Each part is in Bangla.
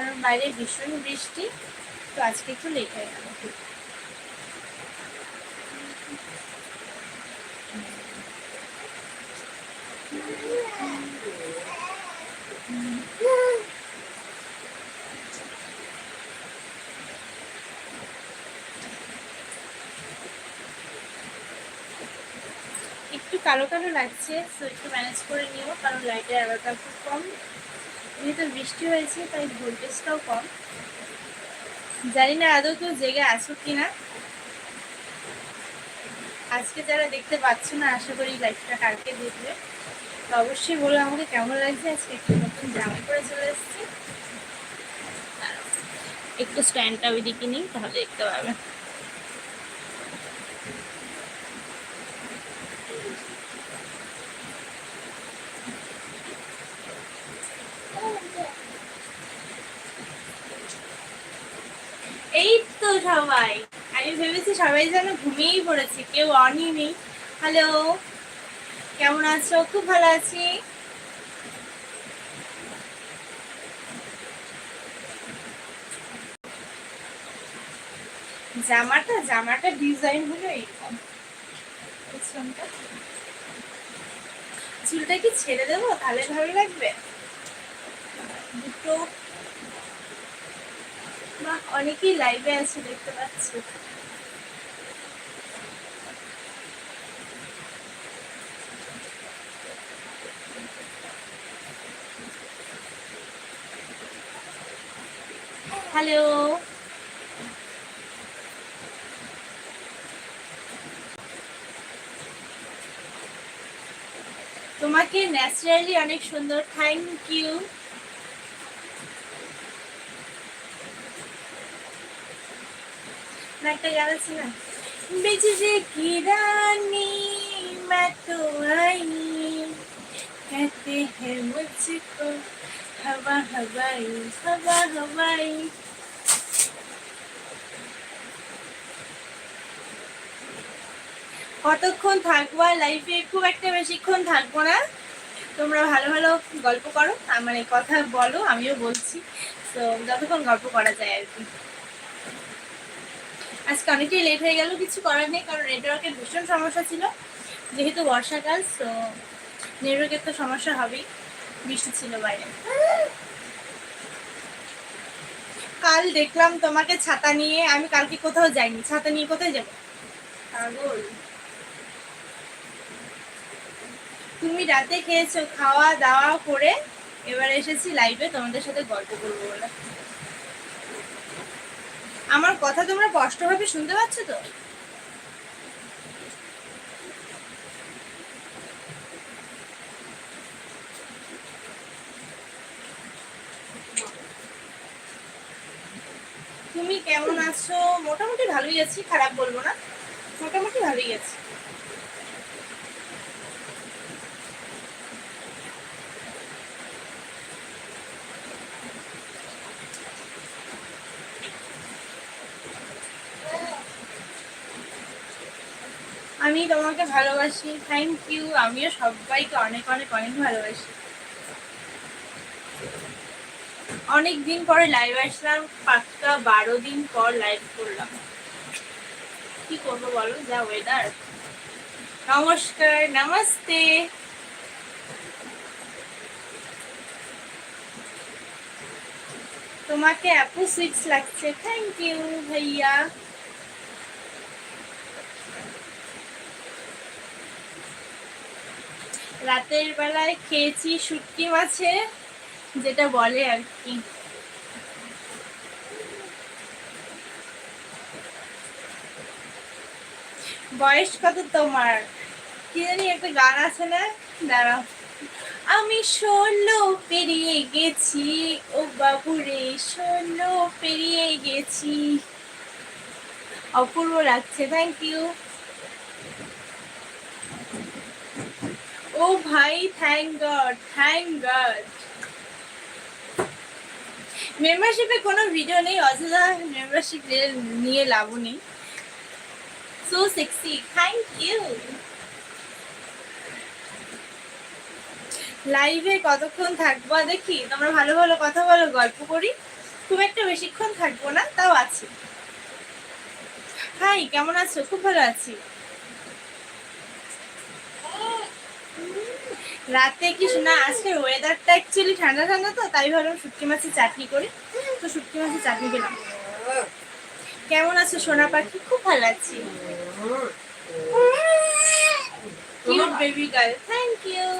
কারণ বাইরে ভীষণ বৃষ্টি, তো আজকে একটু লেট হয়ে গেল। একটু কালো কালো লাগছে তো একটু ম্যানেজ করে নিও, কারণ লাইটের আলোটা খুব কম। যেহেতু বৃষ্টি হয়েছে, তাই ভোল্টেজটাও কম। জানি না আদৌ কেউ জেগে আছো কিনা। আজকে যারা দেখতে পাচ্ছ না, আশা করি লাইফটা কালকে দেখবে। তো অবশ্যই বলো আমাকে কেমন লাগছে আজকে, একটু নতুন জামা পরে চলে এসেছি। একটু স্ট্যান্ডটা ওইদিকে নিই তাহলে দেখতে পাবে এই তো সবাই। আমি ভেবেছি সবাই যেন ঘুমিয়েই পড়েছে, কেউ অনই নেই হ্যালো কেমন আছো? খুব ভালো আছি। জামাটা জামাটা ডিজাইন হলো এইরকম। চুলটা কি ছেড়ে দেবো? তাহলে ভালো লাগবে। দুটো বাহ অনেকেই লাইভে আছে দেখতে পাচ্ছি। হ্যালো তোমাকে ন্যাচারালি অনেক সুন্দর থ্যাংক ইউ একটা গান আছে না बिजली की रानी मैं तो आई कहते हैं मुझको हवा हवाई हवा हवाई কতক্ষণ থাকবো লাইফে খুব একটা বেশিক্ষণ থাকবো না তোমরা ভালো ভালো গল্প করো আর মানে কথা বলো আমিও বলছি তো যতক্ষণ গল্প করা যায় আর কি আজকে অনেকটাই লেট হয়ে গেল, কিছু করার নেই, কারণ নেটওয়ার্কের ভীষণ সমস্যা ছিল। যেহেতু বর্ষাকাল তো নেটওয়ার্কের তো সমস্যা হবেই, বৃষ্টি ছিল বাইরে। কাল দেখলাম তোমাকে ছাতা নিয়ে, আমি কালকে কোথাও যাইনি, ছাতা নিয়ে কোথায় যাব? তুমি রাতে খেয়েছো খাওয়া দাওয়া করে এবার এসেছি লাইভে তোমাদের সাথে গল্প করব বলে। আমার কথা তোমরা স্পষ্টভাবে শুনতে পাচ্ছ তো? তুমি কেমন আছো? মোটামুটি ভালোই আছি, খারাপ বলব না। মোটামুটি ভালোই আছি। আমি তোমাকে ভালোবাসি থ্যাংক ইউ আমিও সবাইকে অনেক অনেক অনেক ভালোবাসি। অনেক দিন পরে লাইভ আসলাম পাক্কা বারো দিন পর লাইভ করলাম। কি করব বলো? যা ওয়েদার নমস্কার, নমস্তে। তোমাকে আপু সুইটস লাগছে। থ্যাংক ইউ ভাইয়া। রাতের বেলায় খেয়েছি শুটকি মাছের যেটা বলে আর কি। বয়স কত তোমার? কি জানি একটা গান আছে না? দাঁড়াও। আমি ষোলো পেরিয়ে গেছি, ও বাবুরে, ষোলো পেরিয়ে গেছি। অপূর্ব লাগছে থ্যাংক ইউ ও ভাই থ্যাংক গড থ্যাংক গড মেম্বারশিপে কোনো ভিডিও নেই, অযথা মেম্বারশিপ নিয়ে লাভ নেই। সো সেক্সি থ্যাংক ইউ লাইভে কতক্ষণ থাকব? দেখি, তোমরা ভালো ভালো কথা বলো, গল্প করি। খুব একটা বেশিক্ষণ থাকব না, তাও আছি। হাই কেমন আছো? খুব ভালো আছি। রাতে কি না আজকে ওয়েদারটা অ্যাকচুয়ালি ঠান্ডা ঠান্ডা তো, তাই ভাবলাম শুটকি মাছের চাটনি করি। তো শুটকি মাছের চাটনি পেলাম কেমন আছো সোনা পাখি? খুব ভালো আছি। Cute baby girl thank you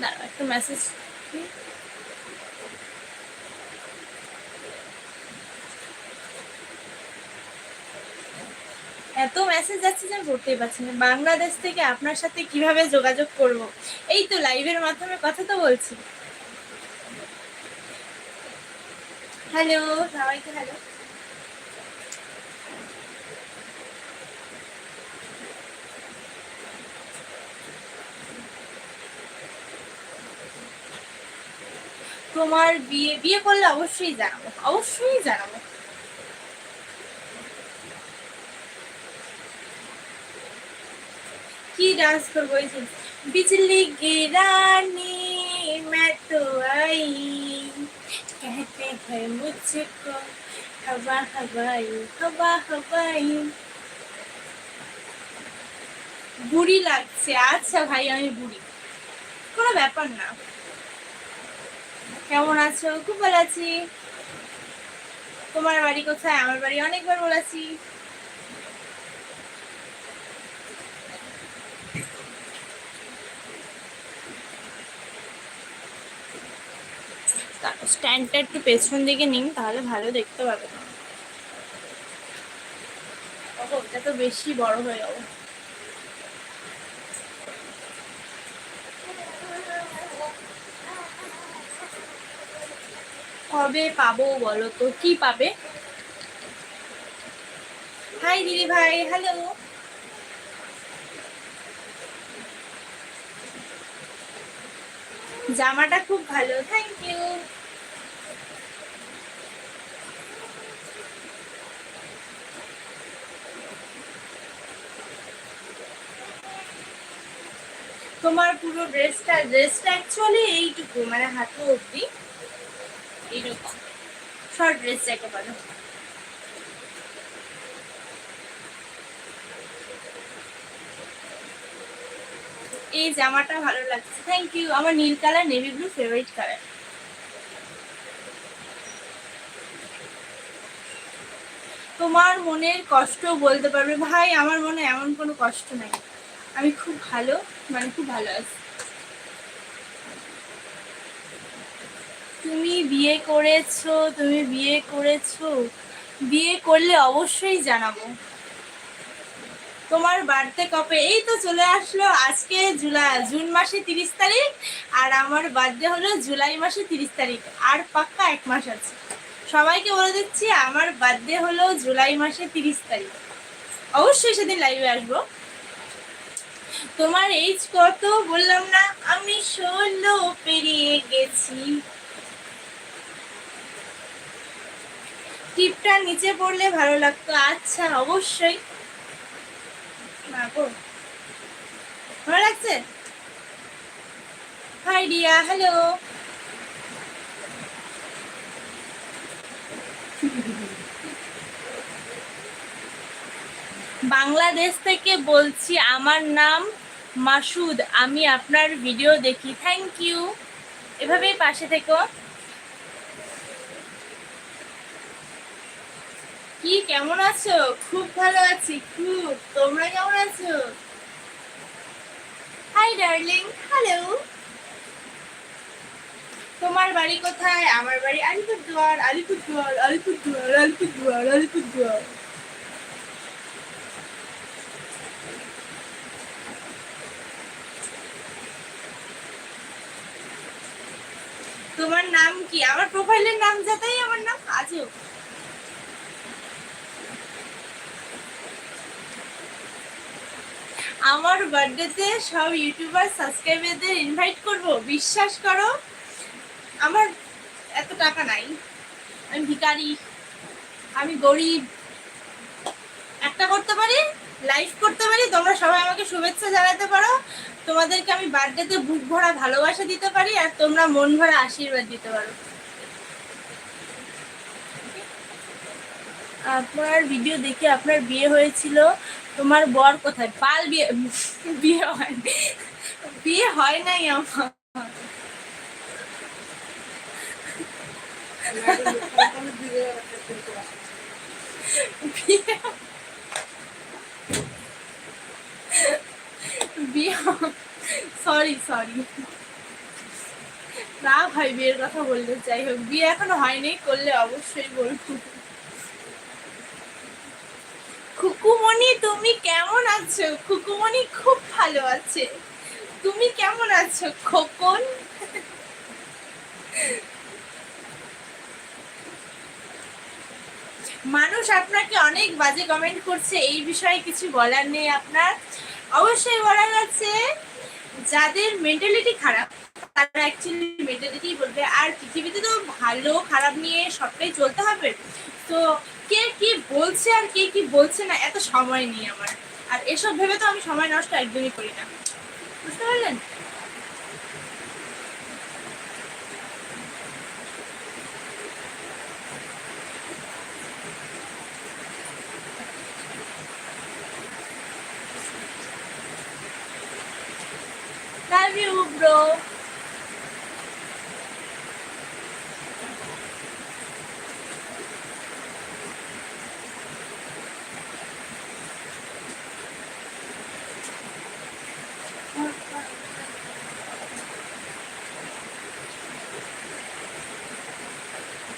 দাঁড়াও, একটা মেসেজ এত মেসেজ যাচ্ছে যে আমি পারছি না। বাংলাদেশ থেকে আপনার সাথে কীভাবে যোগাযোগ করব? এই তো লাইভের মাধ্যমে কথা তো বলছি। হ্যালো সবাইকে হ্যালো তোমার বিয়ে বিয়ে করলে অবশ্যই জানাব অবশ্যই জানাব। की डांस करबो ऐसे बिजली गिरानी मैं तो आई कहते हैं मुझको हवा हवाई हवा हवाई বুড়ি লাগছে আচ্ছা ভাই আমি বুড়ি কোনো ব্যাপার না কেমন আছো খুব ভালো আছি তোমার বাড়ি কোথায় আমার বাড়ি অনেকবার বলেছি স্ট্যান্ডটা একটু পেছন দিকে নিন, তাহলে ভালো দেখতে পাবে ওটা তো বেশি বড় হয়ে যাব কবে পাবো বলো তো? কি পাবে? হাই দিদি ভাই, হ্যালো। জামাটা খুব ভালো থ্যাংক ইউ তোমার পুরো ড্রেসটা ড্রেসটা অ্যাকচুয়ালি এইটুকু মানে হাঁটু অবধি এইরকম। শর্ট ড্রেস যাকে বলো। এই জামাটা ভালো লাগছে। থ্যাংক ইউ আমার নীল colour navy blue favourite colour তোমার মনের কষ্ট বলতে পারবে। ভাই, আমার মনে এমন কোনো কষ্ট নাই। আমি খুব ভালো। মানে খুব ভালো আছি। তুমি বিয়ে করেছ, তুমি বিয়ে করেছ, বিয়ে করলে অবশ্যই জানাব। তোমার বার্থডে কবে? এই তো চলে আসলো আজকে জুলাই, জুন মাসে তিরিশ তারিখ, আর আমার বার্থডে হলো জুলাই মাসে তিরিশ তারিখ, আর পাক্কা এক মাস আছে। সবাইকে বলে দিচ্ছি, আমার বার্থডে হলো জুলাই মাসে তিরিশ তারিখ। অবশ্যই সেদিন লাইভে আসব। তোমার এইজ কত বললাম না, আমি ষোলো পেরিয়ে গেছি। টিপটা নিচে পড়লে ভালো লাগতো আচ্ছা অবশ্যই। ভালো লাগছে? হাই ডিয়া হ্যালো বাংলাদেশ থেকে বলছি, আমার নাম মাসুদ। আমি আপনার ভিডিও দেখি। থ্যাংক ইউ এভাবেই পাশে থেকো। কি, কেমন আছো? খুব ভালো আছি, খুব। তোমরা কেমন আছো? হাই ডার্লিং হ্যালো তোমার বাড়ি কোথায়? আমার বাড়ি আলিপুরদুয়ার আলিপুরদুয়ার আলিপুরদুয়ার আলিপুরদুয়ার আলিপুরদুয়ার। তোমার নাম কি? আমার প্রোফাইলের নাম যাতেই আমার নাম আজও। আমার বার্থডেতে সব ইউটিউবার সাবস্ক্রাইবারদের ইনভাইট করব। বিশ্বাস করো, আমার এত টাকা নাই। আমি ভিকারি আমি গরিব। একটা করতে পারি লাইভ করতে পারি। তোমরা সবাই আমাকে শুভেচ্ছা জানাতে পারো। তোমাদেরকে আমি বার্থডেতে বুক ভরা ভালোবাসা দিতে পারি আর তোমরা মন ভরা আশীর্বাদ দিতে পারো। আপনার ভিডিও দেখে আপনার বিয়ে হয়েছিল। তোমার বর কোথায়? পাল বিয়ে বিয়ে হয় বিয়ে হয় নাই আমার। বিয়ে সরি সরি না ভাই, বিয়ের কথা বললে, যাই হোক, বিয়ে এখনও হয়নি, করলে অবশ্যই বলব। খুকুমণি, তুমি কেমন আছো? খুকুমণি খুব ভালো আছে। তুমি কেমন আছো, খোকন? মানুষ আপনাকে অনেক বাজে কমেন্ট করছে, এই বিষয়ে কিছু বলার নেই আপনার। অবশ্যই বলা যাচ্ছে, যাদের মেন্টালিটি খারাপ, তারা অ্যাকচুয়ালি মেন্টালিটি বলবে, আর পৃথিবীতে তো ভালো, খারাপ নিয়ে সবটাই চলতে হবে। তো কে কি বলছে আর কে কি বলছে না, এত সময় নেই আমার। আর এসব ভেবে তো আমি সময় নষ্ট একদমই করি না। বুঝতে পারলেন Love you, bro.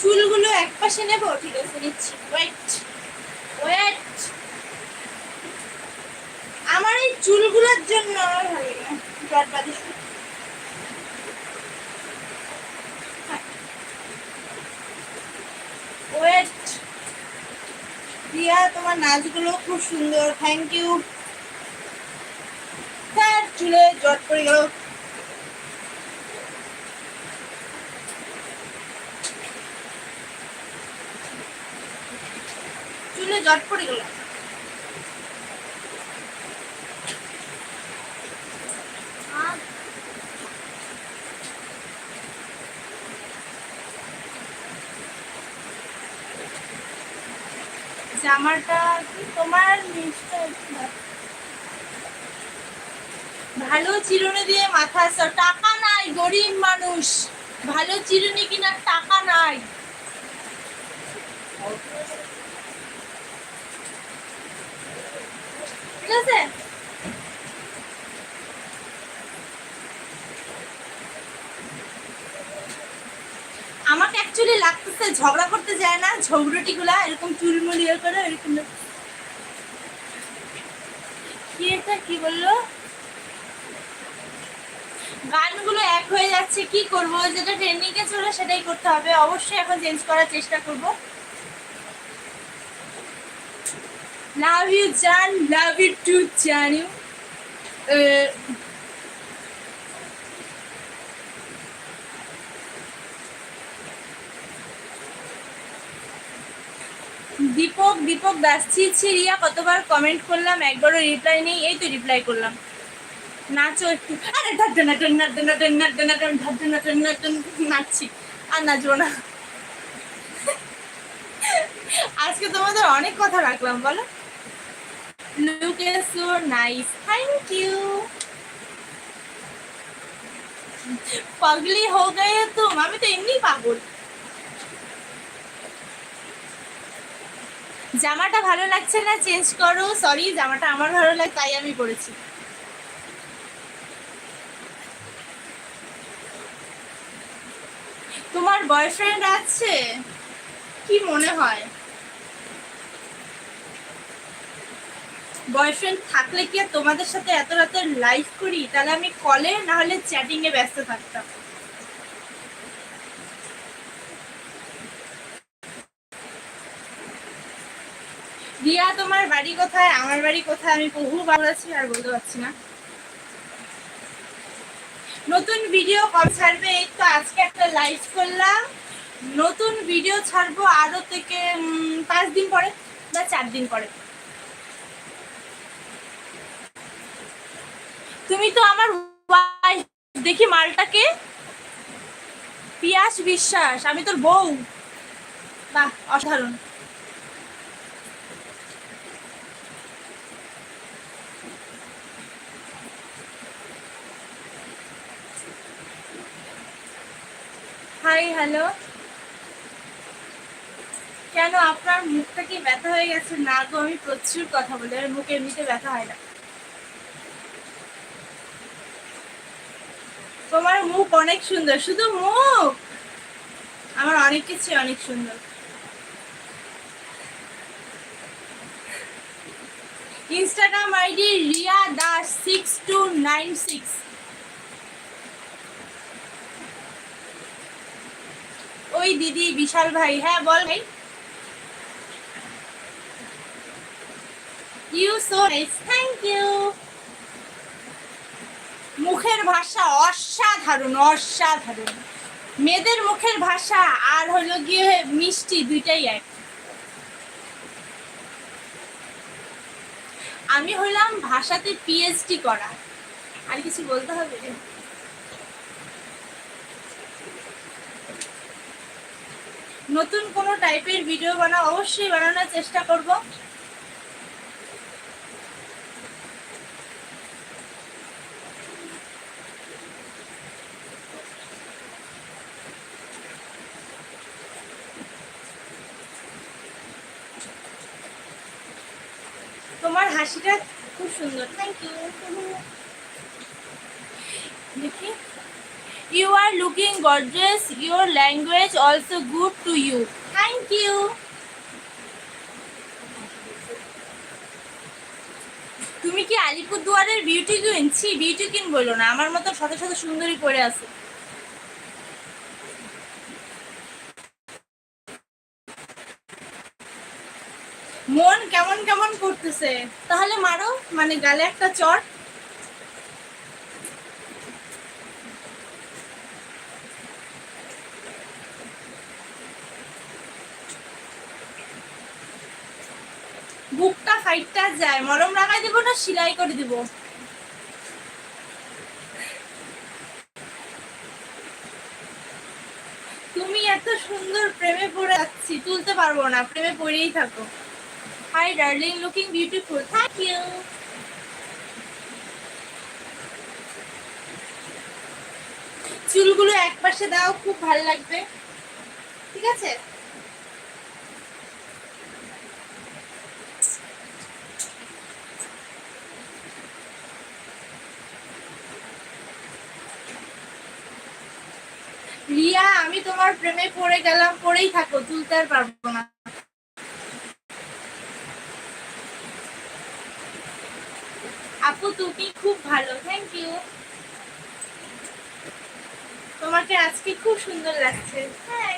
চুলগুলো এক পাশে নেব, ঠিক আছে, নিচ্ছি। ওয়েট ওয়েট আমার এই চুলগুলোর জন্য আমার ভালো না। বাঁধি শুধু। ওয়েট রিয়া, তোমার নাচগুলো খুব সুন্দর। থ্যাংক ইউ চুলে জট পড়ে গেল চুলে জট পড়ে গেল। জামাটা কি তোমার ভালো। চিরুনি দিয়ে মাথা টাকা নাই, গরিব মানুষ। ভালো চিরুনি কিনার টাকা নাই। আছে? আমাকে অ্যাকচুয়ালি লাগতেছে, ঝগড়া করতে যায় না ঝগড়টি গুলা এরকম চুলমুল ইয়ে করে, এরকম কি এটা, কি বলল? গানগুলো এক হয়ে যাচ্ছে, কি করব? যেটা ট্রেন্ডিং এ চলে সেটাই করতে হবে। অবশ্যই এখন চেঞ্জ করার চেষ্টা করব। লাভ ইউ জান লাভ ইউ টু জান ইউ দীপক দীপক দাস রিয়া কতবার কমেন্ট করলাম একবারও রিপ্লাই নেই এই তো রিপ্লাই করলাম নাচো একটু আরে ঢাড্ডা নাটন নাটন নাটন নাটন নাটন ঢাড্ডা নাটন নাটন নাচছি আর নাচবো না আজকে তোমাদের অনেক কথা রাখলাম বলো look is so nice thank you পাগলি হো গয়ে তুম আমি তো এমনি পাগল। জামাটা ভালো লাগছে না চেঞ্জ করো। সরি জামাটা আমার ভালো লাগে, তাই আমি পরেছি। তোমার বয়ফ্রেন্ড আছে? কি মনে হয়? বয়ফ্রেন্ড থাকলে কি আর তোমাদের সাথে এত রাতে লাইভ করি? তাহলে আমি কলে না হলে চ্যাটিং এ ব্যস্ত থাকতাম? রিয়া, তোমার বাড়ি কোথায়? আমার বাড়ি কোথায়? আমি বহু আছি আর বলতে পারছি না। নতুন ভিডিও কম ছাড়বে? এই তো আজকে একটা লাইভ করলাম। নতুন ভিডিও ছাড়বো আরও থেকে পাঁচ দিন পরে বা চার দিন পরে। তুমি তো আমার দেখি মালটাকে। পিয়াস বিশ্বাস, আমি তোর বউ। বাহ, অসাধারণ। হাই হ্যালো কেন আপনার মুখটা কি ব্যথা হয়ে গেছে? না গো, আমি প্রচুর কথা বলি, আর মুখ এমনিতে ব্যথা হয় না। তোমার মুখ অনেক সুন্দর, শুধু মুখ। আমার অনেক কিছু অনেক সুন্দর। Instagram ID Riya Das six two nine six ওই দিদি বিশাল ভাই হ্যাঁ বল ভাই। You so nice thank you মুখের ভাষা অসাধারণ অসাধারণ। মেয়েদের মুখের ভাষা আর হলো গিয়ে মিষ্টি দুইটাই এক। আমি হলাম ভাষাতে পিএইচডি করা। আর কিছু বলতে হবে? নতুন কোনো টাইপের ভিডিও বানা অবশ্যই বানানোর চেষ্টা করব। হাসিটা খুব সুন্দর। থ্যাংক ইউ দেখি। You are looking gorgeous your language also good to you thank you তুমি কি আলিপুরদুয়ারের বিউটি কুইন ছি বিউটি কুইন বলো না। আমার মতো শত শত সুন্দরী পরে আছে মন কেমন কেমন করতেছে? তাহলে মারো মানে গালে একটা চট। বুকটা ফাইটটা যায়, মলম লাগাই দিব না, সেলাই করে দিব। তুমি এত সুন্দর প্রেমে পড়ে যাচ্ছি, তুলতে পারব না, প্রেমে পড়েই থাকো। Hi darling looking beautiful thank you চুলগুলো এক পাশে দাও, খুব ভালো লাগবে। ঠিক আছে? রিয়া, আমি তোমার প্রেমে পড়ে গেলাম, পড়েই থাকো। তুলতে আর পারব না। আপু, তুমি খুব ভালো থ্যাংক ইউ তোমাকে আজকে খুব সুন্দর লাগছে। হ্যাঁ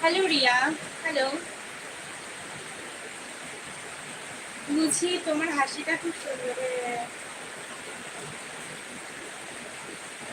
হ্যালো রিয়া। হ্যালো বুঝি তোমার হাসিটা খুব সুন্দর